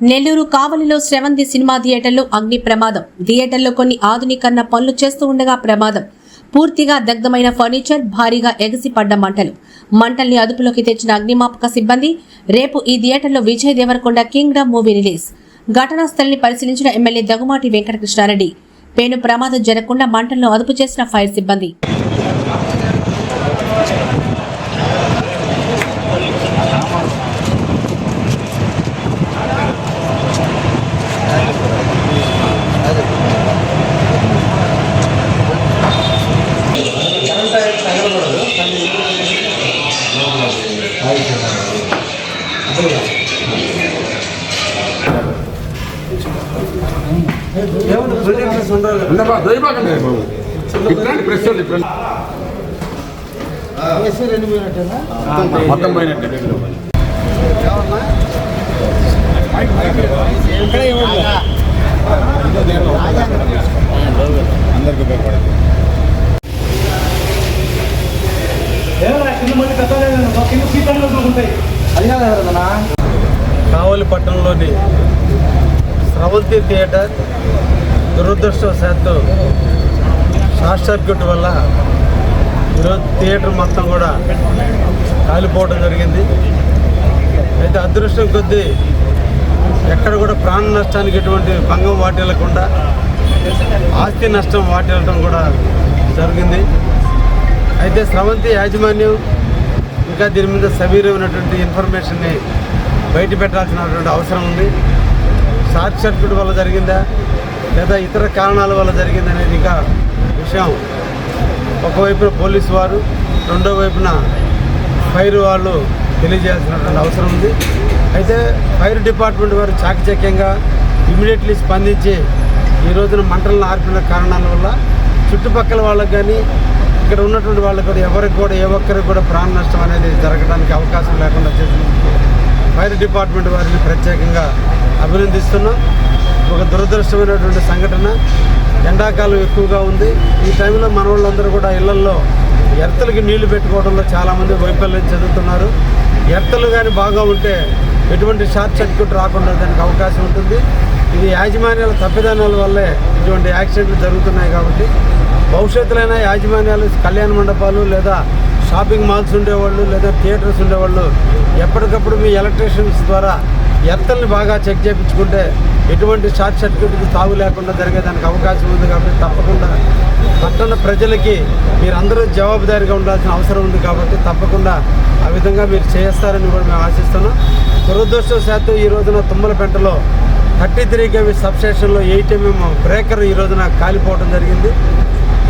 నెల్లూరు కావలిలో శ్రవంతి సినిమా థియేటర్లో అగ్ని ప్రమాదం. థియేటర్లో కొన్ని ఆధునీకరణ పనులు చేస్తూ ఉండగా ప్రమాదం. పూర్తిగా దగ్ధమైన ఫర్నిచర్ భారీగా ఎగసిపడ్డ మంటలు. మంటల్ని అదుపులోకి తెచ్చిన అగ్నిమాపక సిబ్బంది రేపు ఈ థియేటర్లో Vijay Deverakonda Kingdom movie release. ఘటనా స్థలిని పరిశీలించిన ఎమ్మెల్యే దగుమాటి వెంకటకృష్ణారెడ్డి. పేను ప్రమాదం జరగకుండా మంటలను అదుపు చేసిన ఫైర్ సిబ్బంది. ఉండబా దయబాకండి బాబు ఇట్లాంటి ప్రెస్ వాళ్ళు ఇట్లాంటి మొత్తం పోయినట్టే అందరికి కావలి పట్టణంలోని స్రవంతి థియేటర్ దురదృష్టవశాత్తు షార్ట్ సర్క్యూట్ వల్ల ఈరోజు థియేటర్ మొత్తం కూడా కాలిపోవడం జరిగింది. అయితే అదృష్టం కొద్దీ ఎక్కడ కూడా ప్రాణ నష్టానికి ఎటువంటి భంగం వాటిల్లకుండా ఆస్తి నష్టం వాటిల్లడం కూడా జరిగింది. అయితే స్రవంతి యాజమాన్యం ఇంకా దీని మీద సవీరమైనటువంటి ఇన్ఫర్మేషన్ని బయట పెట్టాల్సినటువంటి అవసరం ఉంది. షార్ట్ సర్క్యూట్ వల్ల జరిగిందా? లేదా ఇతర కారణాల వల్ల జరిగింది అనేది ఇంకా విషయం. ఒకవైపున పోలీసు వారు రెండో వైపున ఫైర్ వాళ్ళు తెలియజేయాల్సినటువంటి అవసరం ఉంది. అయితే ఫైర్ డిపార్ట్మెంట్ వారు చాకచక్యంగా ఇమీడియట్లీ స్పందించి ఈ రోజున మంటలను ఆర్పిన కారణాల వల్ల చుట్టుపక్కల వాళ్ళకి కానీ ఇక్కడ ఉన్నటువంటి వాళ్ళకి కూడా ఎవరికి కూడా ఏ ఒక్కరికి కూడా ప్రాణ నష్టం అనేది జరగడానికి అవకాశం లేకుండా చేసినందుకు ఫైర్ డిపార్ట్మెంట్ వారిని ప్రత్యేకంగా అభినందిస్తున్నాం. ఒక దురదృష్టమైనటువంటి సంఘటన. ఎండాకాలం ఎక్కువగా ఉంది. ఈ టైంలో మన వాళ్ళందరూ కూడా ఇళ్ళల్లో ఎర్తలకి నీళ్ళు పెట్టుకోవడంలో చాలామంది వైఫల్యం చెందుతున్నారు. ఎర్తలు కానీ బాగా ఉంటే ఎటువంటి షార్ట్ సర్క్యూట్ రాకుండా దానికి అవకాశం ఉంటుంది. ఇది యాజమాన్యాల తప్పిదానాల వల్లే ఇటువంటి యాక్సిడెంట్లు జరుగుతున్నాయి కాబట్టి భవిష్యత్తులైన యాజమాన్యాలు కళ్యాణ మండపాలు లేదా షాపింగ్ మాల్స్ ఉండేవాళ్ళు లేదా థియేటర్స్ ఉండేవాళ్ళు ఎప్పటికప్పుడు మీ ఎలక్ట్రీషియన్స్ ద్వారా ఎర్తల్ని బాగా చెక్ చేయించుకుంటే ఎటువంటి షార్ట్ సర్క్యూట్కి తావు లేకుండా జరిగేదానికి అవకాశం ఉంది కాబట్టి తప్పకుండా పట్టణ ప్రజలకి మీరందరూ జవాబుదారీగా ఉండాల్సిన అవసరం ఉంది కాబట్టి తప్పకుండా ఆ విధంగా మీరు చేస్తారని కూడా మేము ఆశిస్తున్నాం. దురదృష్టవశాత్తు ఈ రోజున తుమ్మలపెంటలో థర్టీ త్రీ కేవీ సబ్స్టేషన్లో ఎయిట్ ఎంఎం బ్రేకర్ ఈ రోజున కాలిపోవడం జరిగింది.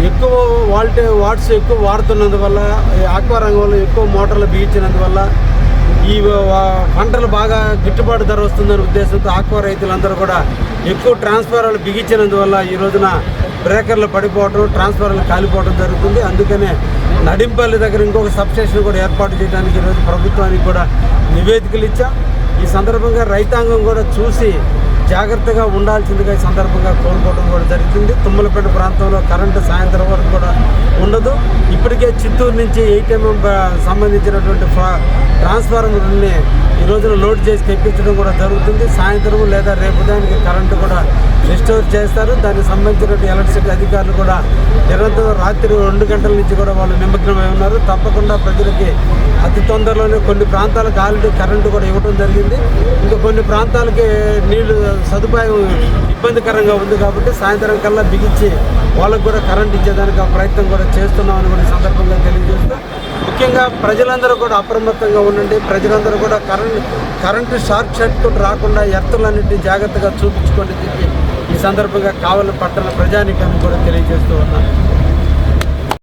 ఎక్కువ వాల్టే వాట్స్ ఎక్కువ వాడుతున్నందువల్ల ఈ ఆక్వా రంగంలో ఎక్కువ మోటార్లు బిగించినందువల్ల ఈ పంటలు బాగా గిట్టుబాటు ధర వస్తుందనే ఉద్దేశంతో ఆక్వా రైతులందరూ కూడా ఎక్కువ ట్రాన్స్ఫారాలు బిగించినందువల్ల ఈ రోజున బ్రేకర్లు పడిపోవడం ట్రాన్స్ఫారర్లు కాలిపోవడం జరుగుతుంది. అందుకనే నడింపల్లి దగ్గర ఇంకొక సబ్స్టేషన్ కూడా ఏర్పాటు చేయడానికి ఈరోజు ప్రభుత్వానికి కూడా నివేదికలు ఇచ్చాం. ఈ సందర్భంగా రైతాంగం కూడా చూసి జాగ్రత్తగా ఉండాల్సిందిగా ఈ సందర్భంగా కోరుకోవడం కూడా జరుగుతుంది తుమ్మలపేట ప్రాంతంలో కరెంటు సాయంత్రం వరకు కూడా ఉండదు. ఇప్పటికే చిత్తూరు నుంచి ఏటీఎం సంబంధించినటువంటి ట్రాన్స్ఫార్మర్ని ఈ రోజున లోడ్ చేసి తెప్పించడం కూడా జరుగుతుంది. సాయంత్రం లేదా రేపు దానికి కరెంటు కూడా రిస్టోర్ చేస్తారు. దానికి సంబంధించినటువంటి ఎలక్ట్రిసిటీ అధికారులు కూడా నిరంతరం రాత్రి రెండు గంటల నుంచి కూడా వాళ్ళు నిమగ్నమై ఉన్నారు. తప్పకుండా ప్రజలకి అతి తొందరలోనే కొన్ని ప్రాంతాలకు ఆల్రెడీ కరెంటు కూడా ఇవ్వడం జరిగింది. ఇంకా కొన్ని ప్రాంతాలకి నీళ్ళు సదుపాయం ఇబ్బందికరంగా ఉంది కాబట్టి సాయంత్రం కల్లా బిగించి వాళ్ళకు కూడా కరెంట్ ఇచ్చేదానికి ఆ ప్రయత్నం కూడా చేస్తున్నామని కూడా సందర్భంగా తెలియజేస్తూ ముఖ్యంగా ప్రజలందరూ కూడా అప్రమత్తంగా ఉండండి. ప్రజలందరూ కూడా కరెంట్ కరెంటు షార్ట్ సర్క్యూట్ రాకుండా ఎర్తులన్నింటినీ జాగ్రత్తగా చూపించుకోండి చెప్పి ఈ సందర్భంగా కావలి పట్టణ ప్రజానికాన్ని కూడా తెలియజేస్తూ ఉన్నాను.